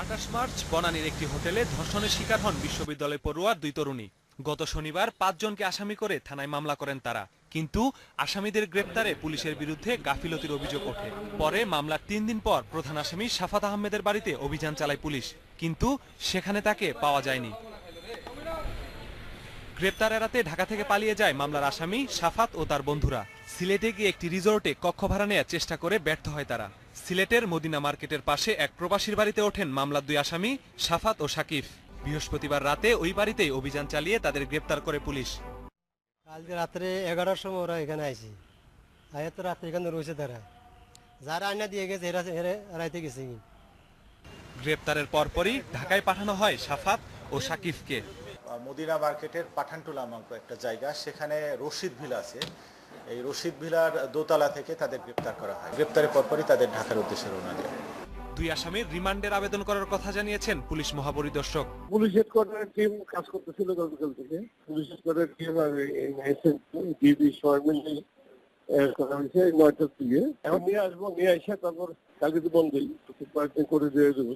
আঠাশ মার্চ, বনানীর একটি হোটেলে ধর্ষণের শিকার হন বিশ্ববিদ্যালয় পড়ুয়ার দুই তরুণী। গত শনিবার পাঁচজনকে আসামি করে থানায় মামলা করেন তারা। কিন্তু আসামিদের গ্রেপ্তারে পুলিশের বিরুদ্ধে গাফিলতির অভিযোগ ওঠে। পরে মামলার তিন দিন পর প্রধান আসামি সাফাত আহমেদের বাড়িতে অভিযান চালায় পুলিশ। কিন্তু সেখানে তাকে পাওয়া যায়নি। গ্রেপ্তার এড়াতে ঢাকা থেকে পালিয়ে যায় মামলার আসামি সাফাত ও তার বন্ধুরা। সিলেটে গিয়ে একটি রিসোর্টে কক্ষ ভাড়া নেওয়ার চেষ্টা করে ব্যর্থ হয় তারা। সিলেটের মদিনা মার্কেটের পাশে এক প্রবাসীর বাড়িতে ওঠেন মামলার দুই আসামি সাফাত ও সাকিব। বৃহস্পতিবার রাতে ওই বাড়িতেই অভিযান চালিয়ে তাদের গ্রেপ্তার করে পুলিশ। কালকে রাত্রে এগারোটার সময় ওরা এখানে আইছে। আয়া তো রাত্রে এখানে রয়েছে তারা। যারা আয়না দিয়ে গেছে এরা এরা রাইতে গেছে। গ্রেপ্তারের পরপরই ঢাকায় পাঠানো হয় সাফাত ও সাকিবকে। মদিনা মার্কেটের পাঠানটুলা নামক একটা জায়গা সেখানে রশিদ ভিলা আছে। এই রশিদ ভিলার দোতলা থেকে তাদের গ্রেপ্তার করা হয়। গ্রেপ্তারের পরপরই তাদের ঢাকার উদ্দেশ্যে রওনা দেয়। দুই আসামির রিমান্ডের আবেদন করার কথা জানিয়েছেন পুলিশ মহাপরিদর্শক। পুলিশ হেডকোয়ার্টারের টিম কাজ করতেছিল গতকাল থেকে। পুলিশ হেডকোয়ার্টারের টিম আর ডিবি সবাই মিলে এ, করা হয়েছে নয়টার দিকে। এখন নিয়ে আসব নিয়ে এসে তারপর কালকে তো বন্ধই কয়েকদিন করে দিয়ে দেবো।